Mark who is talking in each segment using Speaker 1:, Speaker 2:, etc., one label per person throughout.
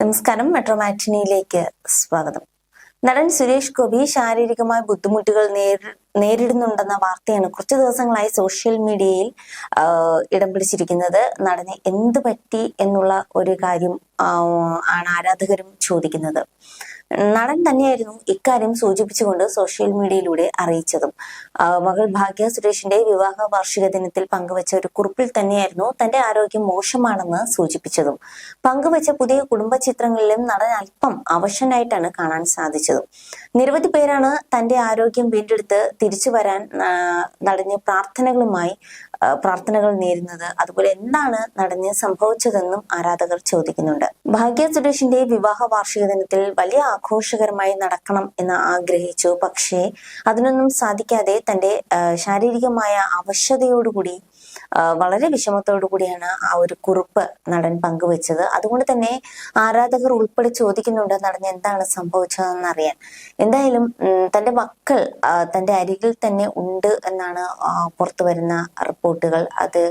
Speaker 1: നമസ്കാരം. മെട്രോ മാറ്റിനിയിലേക്ക് സ്വാഗതം. നടൻ സുരേഷ് ഗോപി ശാരീരികമായ ബുദ്ധിമുട്ടുകൾ നേരി നേരിടുന്നുണ്ടെന്ന വാർത്തയാണ് കുറച്ച് ദിവസങ്ങളായി സോഷ്യൽ മീഡിയയിൽ ഇടം പിടിച്ചിരിക്കുന്നത്. നടന് എന്ത് പറ്റി എന്നുള്ള ഒരു കാര്യം ആണ് ആരാധകരും ചോദിക്കുന്നത്. നടൻ തന്നെയായിരുന്നു ഇക്കാര്യം സൂചിപ്പിച്ചുകൊണ്ട് സോഷ്യൽ മീഡിയയിലൂടെ അറിയിച്ചതും. മകൾ ഭാഗ്യ സുരേഷിന്റെ വിവാഹ വാർഷിക ദിനത്തിൽ പങ്കുവച്ച ഒരു കുറിപ്പിൽ തന്നെയായിരുന്നു തന്റെ ആരോഗ്യം മോശമാണെന്ന് സൂചിപ്പിച്ചതും. പങ്കുവച്ച പുതിയ കുടുംബ ചിത്രങ്ങളിലും നടൻ അല്പം അവശനായിട്ടാണ് കാണാൻ സാധിച്ചതും. നിരവധി പേരാണ് തന്റെ ആരോഗ്യം വീണ്ടെടുത്ത് തിരിച്ചു വരാൻ നടന് പ്രാർത്ഥനകളുമായി പ്രാർത്ഥനകൾ നേരുന്നത്. അതുപോലെ എന്താണ് നടഞ്ഞ് സംഭവിച്ചതെന്നും ആരാധകർ ചോദിക്കുന്നുണ്ട്. ഭാഗ്യ സുരേഷിന്റെ വിവാഹ വാർഷിക ദിനത്തിൽ വലിയ ആഘോഷകരമായി നടക്കണം എന്ന് ആഗ്രഹിച്ചു. പക്ഷേ അതിനൊന്നും സാധിക്കാതെ തന്റെ ശാരീരികമായ അവശതയോടുകൂടി വളരെ വിഷമത്തോടു കൂടിയാണ് ആ ഒരു കുറിപ്പ് നടൻ പങ്കുവെച്ചത്. അതുകൊണ്ട് തന്നെ ആരാധകർ ഉൾപ്പെടെ ചോദിക്കുന്നുണ്ട് നടൻ എന്താണ് സംഭവിച്ചതെന്ന് അറിയാൻ എന്തായാലും തന്റെ മക്കൾ തന്റെ അരികിൽ തന്നെ ഉണ്ട് എന്നാണ് പുറത്തു വരുന്ന റിപ്പോർട്ടുകൾ. അത്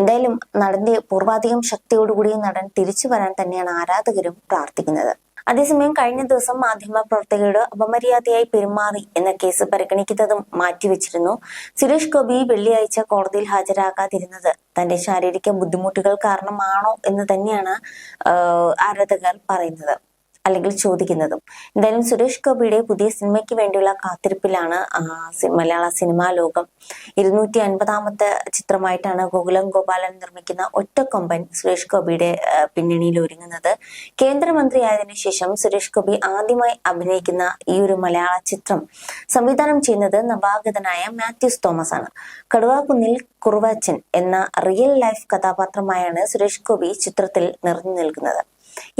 Speaker 1: എന്തായാലും നടന്റെ പൂർവാധികം ശക്തിയോടുകൂടി നടൻ തിരിച്ചു വരാൻ തന്നെയാണ് ആരാധകരും പ്രാർത്ഥിക്കുന്നത്. അതേസമയം കഴിഞ്ഞ ദിവസം മാധ്യമ പ്രവർത്തകരോട് അപമര്യാദയായി പെരുമാറി എന്ന കേസ് പരിഗണിക്കുന്നതും മാറ്റിവെച്ചിരുന്നു. സുരേഷ് ഗോപി വെള്ളിയാഴ്ച കോടതിയിൽ ഹാജരാകാതിരുന്നത് തന്റെ ശാരീരിക ബുദ്ധിമുട്ടുകൾ കാരണമാണോ എന്ന് തന്നെയാണ് ആരാധകർ പറയുന്നത്. അല്ലെങ്കിൽ ചോദിക്കുന്നതും. എന്തായാലും സുരേഷ് ഗോപിയുടെ പുതിയ സിനിമയ്ക്ക് വേണ്ടിയുള്ള കാത്തിരിപ്പിലാണ് മലയാള സിനിമാ ലോകം. ഇരുന്നൂറ്റി അൻപതാമത്തെ ചിത്രമായിട്ടാണ് ഗോകുലം ഗോപാലൻ നിർമ്മിക്കുന്ന ഒറ്റക്കൊമ്പൻ സുരേഷ് ഗോപിയുടെ പിന്നണിയിൽ ഒരുങ്ങുന്നത്. കേന്ദ്രമന്ത്രിയായതിനു ശേഷം സുരേഷ് ഗോപി ആദ്യമായി അഭിനയിക്കുന്ന ഈ ഒരു മലയാള ചിത്രം സംവിധാനം ചെയ്യുന്നത് നവാഗതനായ മാത്യൂസ് തോമസ് ആണ് കടുവാക്കുന്നിൽ കുറുവാച്ചൻ എന്ന റിയൽ ലൈഫ് കഥാപാത്രമായാണ് സുരേഷ് ഗോപി ചിത്രത്തിൽ നിറഞ്ഞു നിൽക്കുന്നത്.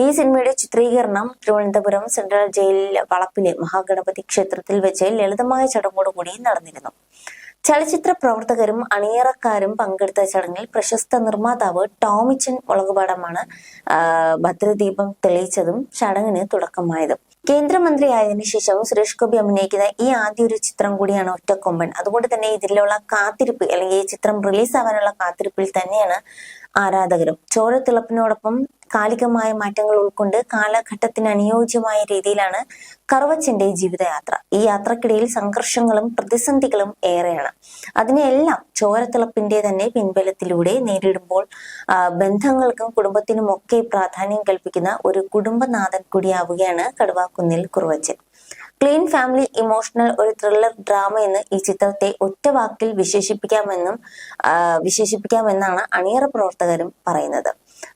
Speaker 1: ഈ സിനിമയുടെ ചിത്രീകരണം തിരുവനന്തപുരം സെൻട്രൽ ജയിലിൽ വളപ്പിലെ മഹാഗണപതി ക്ഷേത്രത്തിൽ വെച്ച് ലളിതമായ ചടങ്ങോടുകൂടി നടന്നിരുന്നു. ചലച്ചിത്ര പ്രവർത്തകരും അണിയറക്കാരും പങ്കെടുത്ത ചടങ്ങിൽ പ്രശസ്ത നിർമ്മാതാവ് ടോമിച്ചൻ ഉളകുപാടമാണ് ഭദ്രദീപം തെളിയിച്ചതും ചടങ്ങിന് തുടക്കമായത്. കേന്ദ്രമന്ത്രിയായതിനു ശേഷം സുരേഷ് ഗോപി അഭിനയിക്കുന്ന ഈ ആദ്യ ഒരു ചിത്രം കൂടിയാണ് ഒറ്റക്കൊമ്പൻ. അതുകൊണ്ട് തന്നെ ഇതിലുള്ള കാത്തിരിപ്പ് അല്ലെങ്കിൽ ഈ ചിത്രം റിലീസ് ആവാനുള്ള കാത്തിരിപ്പിൽ തന്നെയാണ് ആരാധകരും. ചോരത്തിളപ്പിനോടൊപ്പം കാലികമായ മാറ്റങ്ങൾ ഉൾക്കൊണ്ട് കാലഘട്ടത്തിന് അനുയോജ്യമായ രീതിയിലാണ് കറുവച്ചന്റെ ജീവിതയാത്ര. ഈ യാത്രക്കിടയിൽ സംഘർഷങ്ങളും പ്രതിസന്ധികളും ഏറെയാണ്. അതിനെല്ലാം ചോരത്തിളപ്പിന്റെ തന്നെ പിൻബലത്തിലൂടെ നേരിടുമ്പോൾ ബന്ധങ്ങൾക്കും കുടുംബത്തിനും ഒക്കെ പ്രാധാന്യം കൽപ്പിക്കുന്ന ഒരു കുടുംബനാഥൻ കൂടിയാവുകയാണ് Kaduvakkunnil Kuruvachan. Clean family emotional ഒരു ത്രില്ലർ ഡ്രാമ എന്ന് ഈ ചിത്രത്തെ ഒറ്റ വാക്കിൽ വിശേഷിപ്പിക്കാമെന്നും വിശേഷിപ്പിക്കാമെന്നാണ് അണിയറ പ്രവർത്തകരും പറയുന്നത്.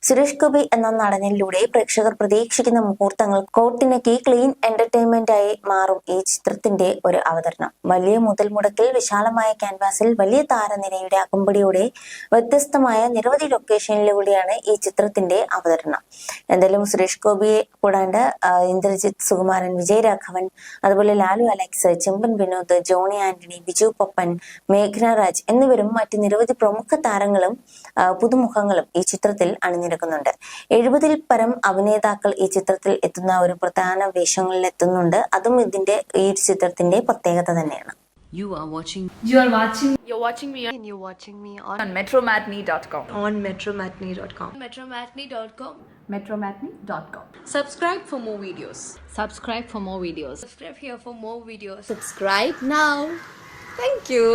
Speaker 1: സുരേഷ് ഗോപി എന്ന നടനിലൂടെ പ്രേക്ഷകർ പ്രതീക്ഷിക്കുന്ന മുഹൂർത്തങ്ങൾ കോട്ടിണക്കി ക്ലീൻ എന്റർടൈൻമെന്റ് ആയി മാറും ഈ ചിത്രത്തിന്റെ ഒരു അവതരണം. വലിയ മുതൽ മുടക്കിൽ വിശാലമായ ക്യാൻവാസിൽ വലിയ താരനിരയുടെ അകമ്പടിയോടെ വ്യത്യസ്തമായ നിരവധി ലൊക്കേഷനിലൂടെയാണ് ഈ ചിത്രത്തിന്റെ അവതരണം. എന്തായാലും സുരേഷ് ഗോപിയെ കൂടാണ്ട് ഇന്ദ്രജിത് സുകുമാരൻ വിജയരാഘവൻ അതുപോലെ Lalu Alex Chemban Vinod Johny Antony Biju Pappan മേഘ്ന Raj എന്നിവരും മറ്റ് നിരവധി പ്രമുഖ താരങ്ങളും പുതുമുഖങ്ങളും ഈ ചിത്രത്തിൽ അണിനിരക്കുന്നുണ്ട് എഴുപതിൽ പരം അഭിനേതാക്കൾ ഈ ചിത്രത്തിൽ എത്തുന്ന ഒരു പ്രധാന വേഷങ്ങളിൽ എത്തുന്നുണ്ട് അതും ഇതിന്റെ ഈ ചിത്രത്തിന്റെ പ്രത്യേകത തന്നെയാണ്
Speaker 2: You are watching
Speaker 3: You are watching
Speaker 4: You're watching me
Speaker 5: and you're watching me on,
Speaker 3: on metromatney.com.
Speaker 5: on metromatney.com.
Speaker 4: metromatney.com.
Speaker 3: Metromatney.com.
Speaker 5: Subscribe for more videos.
Speaker 2: subscribe for more videos.
Speaker 4: Subscribe here for more videos.
Speaker 5: Subscribe now. Thank you.